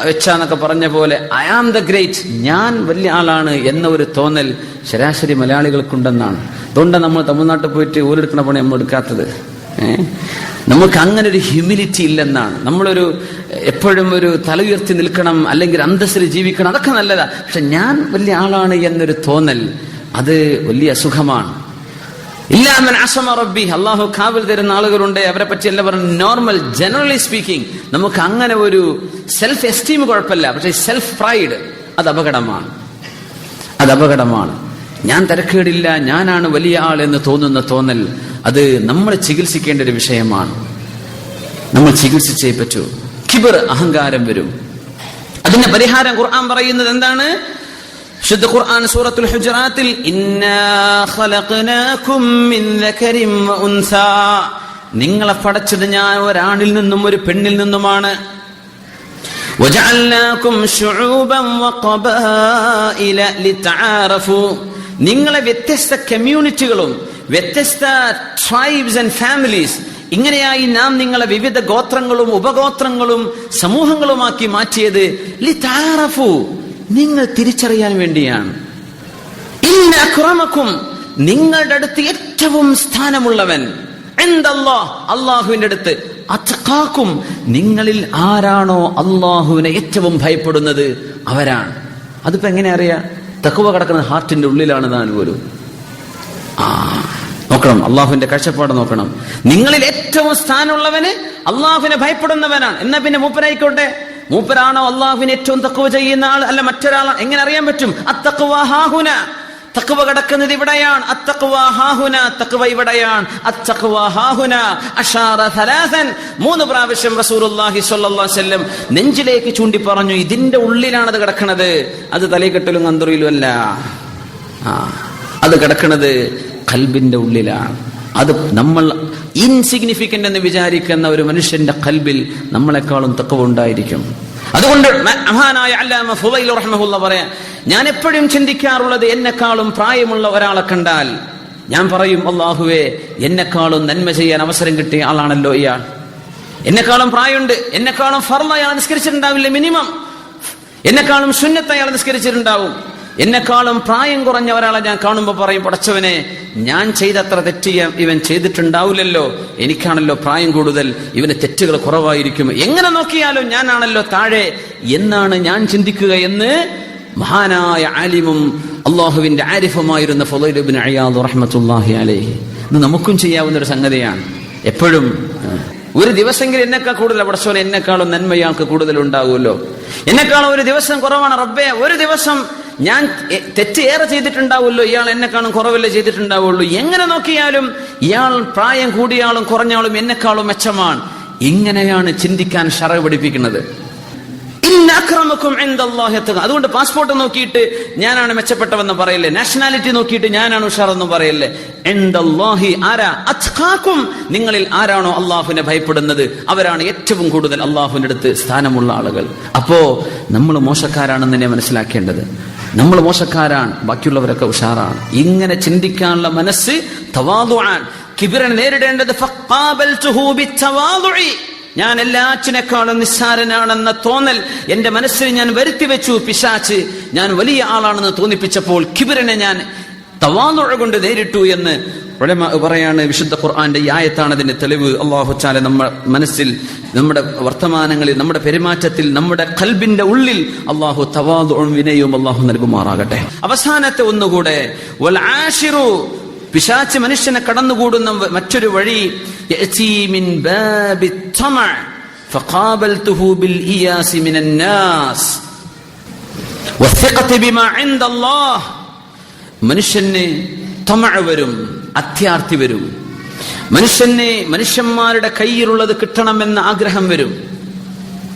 വെച്ചാന്നൊക്കെ പറഞ്ഞ പോലെ ഐ ആം ദ ഗ്രേറ്റ് ഞാൻ വലിയ ആളാണ് എന്ന ഒരു തോന്നൽ ശരാശരി മലയാളികൾക്കുണ്ടെന്നാണ്. അതുകൊണ്ടാണ് നമ്മൾ തമിഴ്നാട്ടിൽ പോയിട്ട് ഊരെടുക്കണ പണി നമ്മൾ എടുക്കാത്തത്? നമുക്ക് അങ്ങനെ ഒരു ഹ്യൂമിലിറ്റി ഇല്ലെന്നാണ്. നമ്മളൊരു എപ്പോഴും ഒരു തല ഉയർത്തി നിൽക്കണം അല്ലെങ്കിൽ അന്തസ്സിൽ ജീവിക്കണം അതൊക്കെ നല്ലതാ. പക്ഷെ ഞാൻ വലിയ ആളാണ് എന്നൊരു തോന്നൽ അത് വലിയ അസുഖമാണ്. ഇല്ലാമൻ അസമ റബ്ബി. അള്ളാഹു കാവൽ തരുന്ന ആളുകളുണ്ട്. അവരെ പറ്റി എല്ലാം പറഞ്ഞു നോർമൽ ജനറലി സ്പീക്കിംഗ് നമുക്ക് അങ്ങനെ ഒരു സെൽഫ് എസ്റ്റീം കുഴപ്പമില്ല. പക്ഷെ സെൽഫ് പ്രൈഡ് അത് അപകടമാണ്. അത് അപകടമാണ്. ഞാൻ തിരക്കേടില്ല ഞാനാണ് വലിയ ആൾ എന്ന് തോന്നുന്ന തോന്നൽ അത് നമ്മൾ ചികിത്സിക്കേണ്ട ഒരു വിഷയമാണ് നമ്മൾ ചികിത്സിച്ചേ പറ്റൂ കിബർ അഹങ്കാരം വരും അതിന്റെ പരിഹാരം ഖുർആൻ പറയുന്നത് എന്താണ് ശുദ്ധ ഖുർആൻ സൂറത്തുൽ ഹുജറാത്തിൽ ഇന്നാ ഖലഖനാകും മിൻ ദകരിൻ വഉൻസ നിങ്ങളെ പടച്ചത് ഞാൻ ഒരാണിൽ നിന്നും ഒരു പെണ്ണിൽ നിന്നുമാണ് وجعلناكم شعوبا وقبائل لتعارفوا നിങ്ങളെ വ്യത്യസ്ത കമ്മ്യൂണിറ്റികളും വ്യത്യസ്ത ട്രൈബ്സ് ആൻഡ് ഫാമിലീസ് ഇങ്ങനെയായി നാം നിങ്ങളെ വിവിധ ഗോത്രങ്ങളും ഉപഗോത്രങ്ങളും സമൂഹങ്ങളുമാക്കി മാറ്റിയത്. ലിതാറഫു നിങ്ങൾ തിരിച്ചറിയാൻ വേണ്ടിയാണ്. ഇന്ന നിങ്ങളുടെ അടുത്ത് ഏറ്റവും സ്ഥാനമുള്ളവൻ. എന്തല്ലോ? അള്ളാഹുവിന്റെ അടുത്ത്. അച്ചക്കാക്കും നിങ്ങളിൽ ആരാണോ അള്ളാഹുവിനെ ഏറ്റവും ഭയപ്പെടുന്നത്? അവരാണ്. അതിപ്പോ എങ്ങനെ അറിയാ? തക്കുവ കിടക്കുന്ന ഹാർട്ടിന്റെ ഉള്ളിലാണ് താൻ പോലും ആ നോക്കണം അള്ളാഹുവിന്റെ കാഴ്ചപ്പാട് നോക്കണം. നിങ്ങളിൽ ഏറ്റവും സ്ഥാനമുള്ളവന് അള്ളാഹുവിനെ ഭയപ്പെടുന്നവനാണ്. എന്നാ പിന്നെ മൂപ്പരായിക്കോട്ടെ? മൂപ്പരാണോ അള്ളാഹുവിന് ഏറ്റവും തക്കുവ ചെയ്യുന്ന ആൾ? അല്ല മറ്റൊരാളാണ് എങ്ങനെ അറിയാൻ പറ്റും? അത്തക്കുവ ഹാഹുന. തക്കുവ കിടക്കുന്നത് ഇവിടെയാണ്. അത്തക്കുവ ഹാഹുന തക്കുവ ഇവിടെയാണ്. മൂന്ന് പ്രാവശ്യം റസൂലുള്ളാഹി അലൈഹി നെഞ്ചിലേക്ക് ചൂണ്ടി പറഞ്ഞു ഇതിന്റെ ഉള്ളിലാണ് അത് കിടക്കുന്നത് അത് തലയെക്കെട്ടിലും അന്തറിയിലും അല്ല. ആ അത് കിടക്കുന്നത് കൽബിന്റെ ഉള്ളിലാണ്. അത് നമ്മൾ ഇൻസിഗ്നിഫിക്കന്റ് എന്ന് വിചാരിക്കുന്ന ഒരു മനുഷ്യന്റെ കൽബിൽ നമ്മളെക്കാളും തക്കവ ഉണ്ടായിരിക്കും അതുകൊണ്ട് മഹാനായ അല്ലാമ ഫുലൈൽ റഹ്മഹുല്ല പറയാം ഞാൻ എപ്പോഴും ചിന്തിക്കാറുള്ളത് എന്നെക്കാളും പ്രായമുള്ള ഒരാളെ കണ്ടാൽ. ഞാൻ പറയും അള്ളാഹുവേ എന്നെക്കാളും നന്മ ചെയ്യാൻ അവസരം കിട്ടിയ ആളാണല്ലോ ഇയാൾ. എന്നെക്കാളും പ്രായമുണ്ട് എന്നെക്കാളും ഫർമ അയാൾ നിസ്കരിച്ചിട്ടുണ്ടാവില്ല മിനിമം. എന്നെക്കാളും ശൂന്യത്തെ അയാൾ നിസ്കരിച്ചിട്ടുണ്ടാവും. എന്നെക്കാളും പ്രായം കുറഞ്ഞ ഒരാളെ ഞാൻ കാണുമ്പോൾ പറയും പടച്ചവനെ ഞാൻ ചെയ്തത്ര തെറ്റ് ഇവൻ ചെയ്തിട്ടുണ്ടാവില്ലല്ലോ. എനിക്കാണല്ലോ പ്രായം കൂടുതൽ. ഇവന് തെറ്റുകൾ കുറവായിരിക്കും. എങ്ങനെ നോക്കിയാലും ഞാനാണല്ലോ താഴെ. എന്നാണ് ഞാൻ ചിന്തിക്കുക എന്ന് മഹാനായ ആലിമും അള്ളാഹുവിന്റെ ആരിഫുമായിരുന്ന ഇത് നമുക്കും ചെയ്യാവുന്ന ഒരു സംഗതിയാണ്. എപ്പോഴും ഒരു ദിവസമെങ്കിലും എന്നെക്കാൾ കൂടുതൽ പടച്ചോനെ എന്നെക്കാളും നന്മയാൾക്ക് കൂടുതൽ ഉണ്ടാവുമല്ലോ. എന്നെക്കാളും ഒരു ദിവസം കുറവാണ് റബ്ബെ. ഒരു ദിവസം ഞാൻ തെറ്റ് ഏറെ ചെയ്തിട്ടുണ്ടാവുമല്ലോ. ഇയാൾ എന്നെക്കാളും കുറവല്ലേ ചെയ്തിട്ടുണ്ടാവുള്ളൂ. എങ്ങനെ നോക്കിയാലും ഇയാൾ പ്രായം കൂടിയാളും കുറഞ്ഞാളും എന്നെക്കാളും മെച്ചമാണ്. ഇങ്ങനെയാണ് ചിന്തിക്കാൻ ഷറവ് പഠിപ്പിക്കുന്നത്. അതുകൊണ്ട് പാസ്പോർട്ട് നോക്കിയിട്ട് ഞാനാണ് മെച്ചപ്പെട്ടവെന്ന് പറയല്ലേ? നാഷണാലിറ്റി നോക്കിയിട്ട് ഞാനാണ് ഉഷാറെന്ന് പറയല്ലേ? ഇൻദല്ലാഹി ആരാ? നിങ്ങളിൽ ആരാണോ അള്ളാഹുവിനെ ഭയപ്പെടുന്നത്? അവരാണ് ഏറ്റവും കൂടുതൽ അള്ളാഹുവിന്റെ അടുത്ത് സ്ഥാനമുള്ള ആളുകൾ. അപ്പോ നമ്മൾ മോശക്കാരാണെന്ന് തന്നെ മനസ്സിലാക്കേണ്ടത്. നമ്മൾ മോശക്കാരാണ് ബാക്കിയുള്ളവരൊക്കെ ഉഷാറാണ്. ഇങ്ങനെ ചിന്തിക്കാനുള്ള മനസ്സ് നേരിടേണ്ടത്. ഞാൻ എല്ലാറ്റിനേക്കാളും നിസ്സാരനാണെന്ന തോന്നൽ എന്റെ മനസ്സിൽ ഞാൻ വരുത്തി വെച്ചു പിശാച്ച്. ഞാൻ വലിയ ആളാണെന്ന് തോന്നിപ്പിച്ചപ്പോൾ കിബിറിനെ ഞാൻ തവാതുഴ കൊണ്ട് നേരിട്ടു എന്ന് ഉലമാ പറയാണ് വിശുദ്ധ ഖുർആന്റെ ഈ ആയത്താണ് അതിന്റെ തെളിവ് അള്ളാഹു ചാല നമ്മുടെ മനസ്സിൽ നമ്മുടെ വർത്തമാനങ്ങളിൽ നമ്മുടെ പെരുമാറ്റത്തിൽ നമ്മുടെ കൽബിന്റെ ഉള്ളിൽ അള്ളാഹു തവാതും വിനയവും അള്ളാഹു നൽകുമാറാകട്ടെ അവസാനത്തെ ഒന്നുകൂടെ വൽ ആശിറു പിശാച്ച് മനുഷ്യനെ കടന്നുകൂടുന്ന മറ്റൊരു വഴി യഅ്തി മിൻ ബാബി الطمع فقابلته بالإياس من الناس والثقة بما عند الله മനുഷ്യന് തമഴ വരും അത്യാർത്ഥി വരും. മനുഷ്യനെ മനുഷ്യന്മാരുടെ കയ്യിലുള്ളത് കിട്ടണമെന്ന ആഗ്രഹം വരും.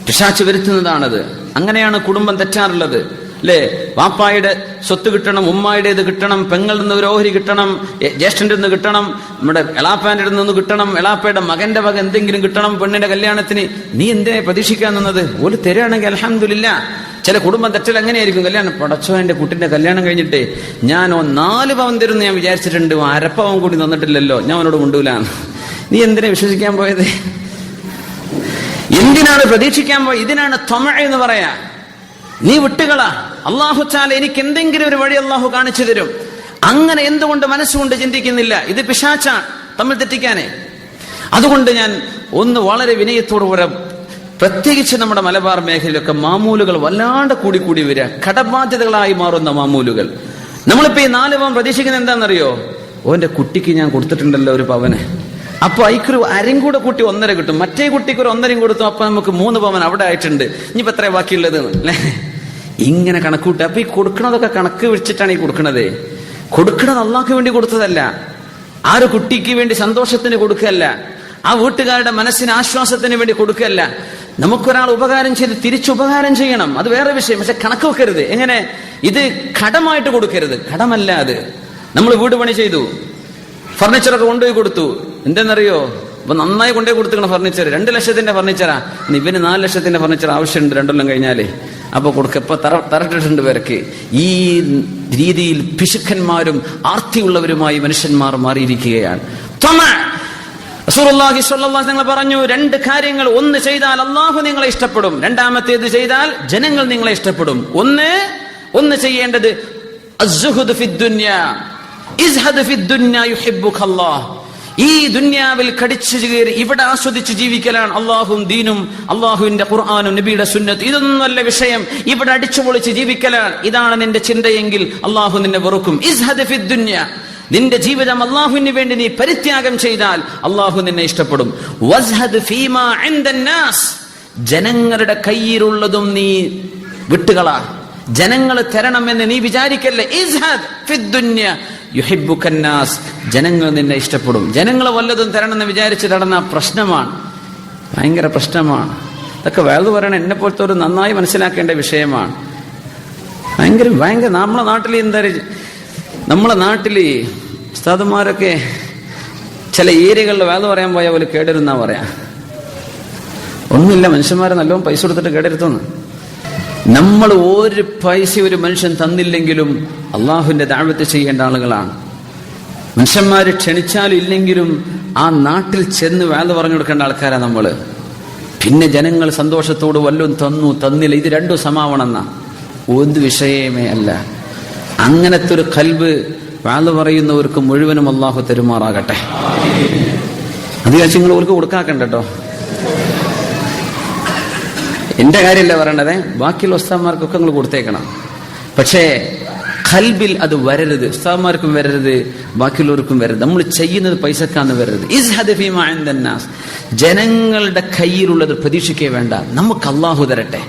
പിശാച്ച് വരുത്തുന്നതാണത്. അങ്ങനെയാണ് കുടുംബം തെറ്റാറുള്ളത്. അല്ലേ? വാപ്പായുടെ സ്വത്ത് കിട്ടണം ഉമ്മായുടേത് കിട്ടണം പെങ്ങളിൽ നിന്ന് ഒരു ഓഹരി കിട്ടണം ജ്യേഷ്ഠന്റെ നിന്ന് കിട്ടണം നമ്മുടെ എളാപ്പാന്റെ നിന്ന് കിട്ടണം എളാപ്പയുടെ മകന്റെ വക എന്തെങ്കിലും കിട്ടണം പെണ്ണിന്റെ കല്യാണത്തിന്. നീ എന്തിനെ പ്രതീക്ഷിക്കാൻ നിന്നത് ഒരു തരുകയാണെങ്കിൽ അലഹമില്ല ചില കുടുംബം തെറ്റൽ എങ്ങനെയായിരിക്കും കല്യാണം പടച്ചോ എന്റെ കുട്ടിന്റെ കല്യാണം കഴിഞ്ഞിട്ട് ഞാൻ ഓ നാല് പവൻ തരുമെന്ന് ഞാൻ വിചാരിച്ചിട്ടുണ്ട്. അരപ്പവൻ കൂടി തന്നിട്ടില്ലല്ലോ ഞാൻ അവനോട് കൊണ്ടുപോലാന്ന് നീ എന്തിനെ വിശ്വസിക്കാൻ പോയത്? എന്തിനാണ് പ്രതീക്ഷിക്കാൻ പോയത്? ഇതിനാണ് തൊമഴ എന്ന് പറയാ. നീ വിട്ടുകളാ. അള്ളാഹു ചാല എനിക്ക് എന്തെങ്കിലും ഒരു വഴി അള്ളാഹു കാണിച്ചു തരും. അങ്ങനെ എന്തുകൊണ്ട് മനസ്സുകൊണ്ട് ചിന്തിക്കുന്നില്ല? ഇത് പിശാച്ചാണ് തമ്മിൽ തെറ്റിക്കാനേ. അതുകൊണ്ട് ഞാൻ ഒന്ന് വളരെ വിനയത്തോടുകൂടെ പ്രത്യേകിച്ച് നമ്മുടെ മലബാർ മേഖലയിലൊക്കെ മാമൂലുകൾ വല്ലാണ്ട് കൂടി കൂടി വരിക. കടബാധ്യതകളായി മാറുന്ന മാമൂലുകൾ. നമ്മളിപ്പോ ഈ നാല് പവൻ പ്രതീക്ഷിക്കുന്നത് എന്താണെന്നറിയോ? ഓന്റെ കുട്ടിക്ക് ഞാൻ കൊടുത്തിട്ടുണ്ടല്ലോ ഒരു പവന്. അപ്പൊ അയക്കൊരു അരം കൂടെ കൂട്ടി ഒന്നര കിട്ടും. മറ്റേ കുട്ടിക്ക് ഒരു ഒന്നരം കൊടുത്തു അപ്പൊ നമുക്ക് മൂന്ന് പവൻ അവിടെ ആയിട്ടുണ്ട്. ഇനിയിപ്പോ എത്ര ബാക്കിയുള്ളത്? അല്ലേ? ഇങ്ങനെ കണക്കൂട്ടി. അപ്പൊ ഈ കൊടുക്കണതൊക്കെ കണക്ക് വെച്ചിട്ടാണ് ഈ കൊടുക്കണത്. കൊടുക്കണത് അള്ളാഹ്ക്ക് വേണ്ടി കൊടുത്തതല്ല. ആ ഒരു കുട്ടിക്ക് വേണ്ടി സന്തോഷത്തിന് കൊടുക്കല്ല ആ വീട്ടുകാരുടെ മനസ്സിന് ആശ്വാസത്തിന് വേണ്ടി കൊടുക്കല്ല നമുക്കൊരാൾ ഉപകാരം ചെയ്ത് തിരിച്ചു ഉപകാരം ചെയ്യണം. അത് വേറെ വിഷയം. പക്ഷെ കണക്ക് വെക്കരുത്. എങ്ങനെ? ഇത് കടമായിട്ട് കൊടുക്കരുത്. കടമല്ല അത്. നമ്മൾ വീട് പണി ചെയ്തു. ഫർണിച്ചറൊക്കെ കൊണ്ടുപോയി കൊടുത്തു. എന്തെന്നറിയോ? അപ്പൊ നന്നായി കൊണ്ടേ കൊടുത്തിരിക്കണം ഫർണിച്ചർ രണ്ട് ലക്ഷത്തിന്റെ ഫർണിച്ചറാ ഇവന് നാല് ലക്ഷത്തിന്റെ ഫർണിച്ചർ ആവശ്യമുണ്ട് രണ്ടെല്ലാം കഴിഞ്ഞാലേ. അപ്പൊ കൊടുക്ക. ഇപ്പൊ തറ തറട്ടിട്ടുണ്ട് പേർക്ക് ഈ രീതിയിൽ പിശുക്കന്മാരും ആർത്തിയുള്ളവരുമായി മനുഷ്യന്മാർ മാറിയിരിക്കുകയാണ്. റസൂലുള്ളാഹി സ്വല്ലല്ലാഹു വസല്ലം പറഞ്ഞു രണ്ട് കാര്യങ്ങൾ ഒന്ന് ചെയ്താൽ അള്ളാഹു നിങ്ങളെ ഇഷ്ടപ്പെടും. രണ്ടാമത്തേത് ചെയ്താൽ ജനങ്ങൾ നിങ്ങളെ ഇഷ്ടപ്പെടും. ഒന്ന് ഒന്ന് ചെയ്യേണ്ടത് ഈ ദുന്യാവിൽ കടിച്ചു കയറി ഇവിടെ ആസ്വദിച്ച് ജീവിക്കലാണ് അള്ളാഹും ദീനും അള്ളാഹുവിന്റെ ഖുർആാനും നബിയുടെ സുന്നത്ത്. ഇതൊന്നുമല്ല വിഷയം. ഇവിടെ അടിച്ചു പൊളിച്ച് ജീവിക്കലാണ്. ഇതാണ് നിന്റെ ചിന്തയെങ്കിൽ അള്ളാഹു നിന്നെ വെറുക്കും. ഇസ്ഹദ് ഫിദ്ദുന്യ നിന്റെ ജീവിതം അള്ളാഹുവിന് വേണ്ടി നീ പരിത്യാഗം ചെയ്താൽ അള്ളാഹു നിന്നെ ഇഷ്ടപ്പെടും. ജനങ്ങളുടെ കയ്യിലുള്ളതും നീ വിട്ടുകളാ. ജനങ്ങൾ തരണമെന്ന് നീ വിചാരിക്കല്ലേ? ജനങ്ങൾ നിന്നെ ഇഷ്ടപ്പെടും. ജനങ്ങൾ വല്ലതും തരണമെന്ന് വിചാരിച്ച് നടന്ന പ്രശ്നമാണ്. ഭയങ്കര പ്രശ്നമാണ്. ഇതൊക്കെ വേറെ പറയണ എന്നെ പോലത്തെ ഒരു നന്നായി മനസ്സിലാക്കേണ്ട വിഷയമാണ്. ഭയങ്കര ഭയങ്കര നമ്മളെ നാട്ടിൽ എന്താ നമ്മളെ നാട്ടിൽ ഉസ്താദന്മാരൊക്കെ ചില ഏരിയകളിൽ വേദ പറയാൻ പോയ പോലെ കേടരുന്നാ പറയാ. ഒന്നുമില്ല മനുഷ്യന്മാരെ നല്ലോണം പൈസ കൊടുത്തിട്ട് കേടരുത്തുന്നു. നമ്മൾ ഒരു പൈസ ഒരു മനുഷ്യൻ തന്നില്ലെങ്കിലും അള്ളാഹുവിന്റെ ദാഴ്വത്ത് ചെയ്യേണ്ട ആളുകളാണ്. മനുഷ്യന്മാര് ക്ഷണിച്ചാലും ഇല്ലെങ്കിലും ആ നാട്ടിൽ ചെന്ന് വേദ പറഞ്ഞു കൊടുക്കേണ്ട ആൾക്കാരാ നമ്മൾ. പിന്നെ ജനങ്ങൾ സന്തോഷത്തോട് വല്ലതും തന്നു തന്നില്ല. ഇത് രണ്ടും സമാവണമെന്ന ഒരു വിഷയമേ അല്ല. അങ്ങനത്തെ ഒരു കൽബ് വേദ പറയുന്നവർക്ക് മുഴുവനും അള്ളാഹു തെരുമാറാകട്ടെ. അത് കാശ് നിങ്ങൾ അവർക്ക് കൊടുക്കാക്കണ്ട എന്റെ കാര്യമല്ല പറയേണ്ടത് ബാക്കിയുള്ള ഉസ്താന്മാർക്കൊക്കെ നിങ്ങൾ കൊടുത്തേക്കണം. പക്ഷേ ഖൽബിൽ അത് വരരുത്. ഉസ്താദ്മാർക്കും വരരുത് ബാക്കിയുള്ളവർക്കും വരരുത്. നമ്മൾ ചെയ്യുന്നത് പൈസക്കാന്ന് വരരുത്. ഇസ്. ജനങ്ങളുടെ കയ്യിലുള്ളത് പ്രതീക്ഷിക്കേ വേണ്ട. നമുക്ക് അള്ളാഹു തരട്ടെ.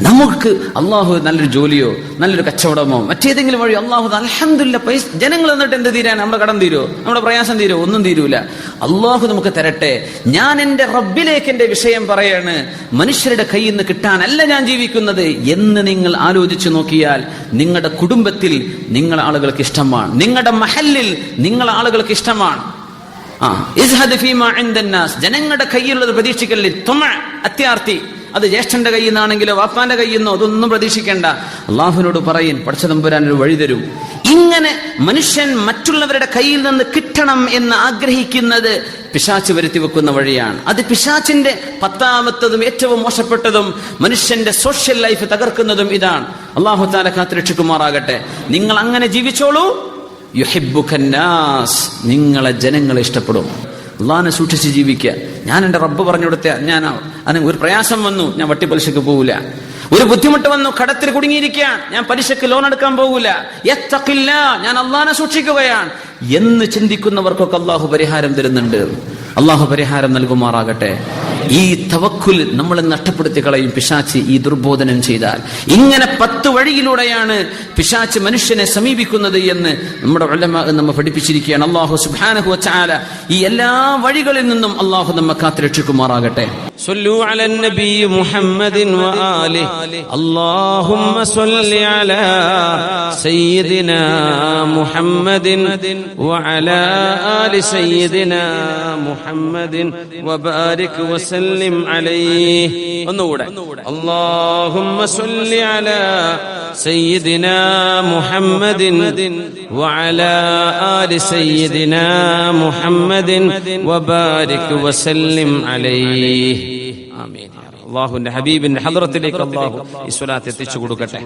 നമുക്ക് അള്ളാഹു നല്ലൊരു ജോലിയോ നല്ലൊരു കച്ചവടമോ മറ്റേതെങ്കിലും വഴി അള്ളാഹു അലഹമില്ല പൈസ ജനങ്ങൾ എന്നിട്ട് എന്ത് തീരാൻ നമ്മുടെ കടം തീരുമോ നമ്മുടെ പ്രയാസം തീരുമോ ഒന്നും തീരൂല. അള്ളാഹു നമുക്ക് തരട്ടെ. ഞാൻ എന്റെ റബ്ബിലേക്ക് എന്റെ വിഷയം പറയാണ്. മനുഷ്യരുടെ കയ്യിൽ നിന്ന് കിട്ടാനല്ല ഞാൻ ജീവിക്കുന്നത് എന്ന് നിങ്ങൾ ആലോചിച്ചു നോക്കിയാൽ നിങ്ങളുടെ കുടുംബത്തിൽ നിങ്ങൾ ആളുകൾക്ക് ഇഷ്ടമാണ്. നിങ്ങളുടെ മഹലിൽ നിങ്ങൾ ആളുകൾക്ക് ഇഷ്ടമാണ്. ജനങ്ങളുടെ കയ്യിലുള്ളത് പ്രതീക്ഷിക്കല്ലേ തുമ അത്യാർത്ഥി. അത് ജ്യേഷ്ഠന്റെ കയ്യിൽ നിന്നാണെങ്കിലോ വാപ്പാന്റെ കയ്യിൽ നിന്നോ അതൊന്നും പ്രതീക്ഷിക്കേണ്ട. അള്ളാഹുവിനോട് പറയും പഠിച്ചതമ്പുരാൻ ഒരു വഴി തരും. ഇങ്ങനെ മനുഷ്യൻ മറ്റുള്ളവരുടെ കയ്യിൽ നിന്ന് കിട്ടണം എന്ന് ആഗ്രഹിക്കുന്നത് പിശാച്ച് വരുത്തി വെക്കുന്ന വഴിയാണ്. അത് പിശാച്ചിന്റെ പത്താമത്തതും ഏറ്റവും മോശപ്പെട്ടതും മനുഷ്യന്റെ സോഷ്യൽ ലൈഫ് തകർക്കുന്നതും ഇതാണ്. അള്ളാഹു താല കാത്ത് രക്ഷിക്കുമാറാകട്ടെ നിങ്ങൾ അങ്ങനെ ജീവിച്ചോളൂ. യുഹിബുഖന്നാസ് നിങ്ങളെ ജനങ്ങളെ ഇഷ്ടപ്പെടും. അള്ളാഹിനെ സൂക്ഷിച്ച് ജീവിക്കുക. ഞാൻ എന്റെ റബ്ബ് പറഞ്ഞു കൊടുത്ത ഞാൻ അതിന് ഒരു പ്രയാസം വന്നു. ഞാൻ വട്ടിപ്പലിശക്ക് പോവില്ല. ഒരു ബുദ്ധിമുട്ട് വന്നു. കടത്തിൽ കുടുങ്ങിയിരിക്കുക. ഞാൻ പലിശക്ക് ലോൺ എടുക്കാൻ പോകില്ല എത്തക്കില്ല ഞാൻ അള്ളാഹിനെ സൂക്ഷിക്കുകയാണ്. എന്ന് ചിന്തിക്കുന്നവർക്കൊക്കെ അള്ളാഹു പരിഹാരം തരുന്നുണ്ട്. അള്ളാഹു പരിഹാരം നൽകുമാറാകട്ടെ ഈ തവക്കുൽ നമ്മൾ നഷ്ടപ്പെടുത്തി കളയും പിശാച്ച് ഈ ദുർബോധനം ചെയ്താൽ ഇങ്ങനെ പത്ത് വഴിയിലൂടെയാണ് പിശാച്ച് മനുഷ്യനെ സമീപിക്കുന്നത് എന്ന് നമ്മുടെ ഉലമ നമ്മെ പഠിപ്പിച്ചിരിക്കുകയാണ് അള്ളാഹു സുബാനഹു വച്ചാല ഈ എല്ലാ വഴികളിൽ നിന്നും അള്ളാഹു നമ്മെ കാത്തുരക്ഷിക്കുമാറാകട്ടെ صلوا على النبي محمد وآله اللهم صل على سيدنا محمد وعلى آل سيدنا محمد وبارك وسلم عليه ഒന്നുകൂടെ اللهم صل على سيدنا محمد وعلى آل سيدنا محمد وبارك وسلم عليه ആമീൻ അള്ളാഹുവിന്റെ ഹബീബിന്റെ ഹദ്റത്തിലേക്ക് അള്ളാഹു ഈ സ്വലാത്ത് എത്തിച്ചു കൊടുക്കട്ടെ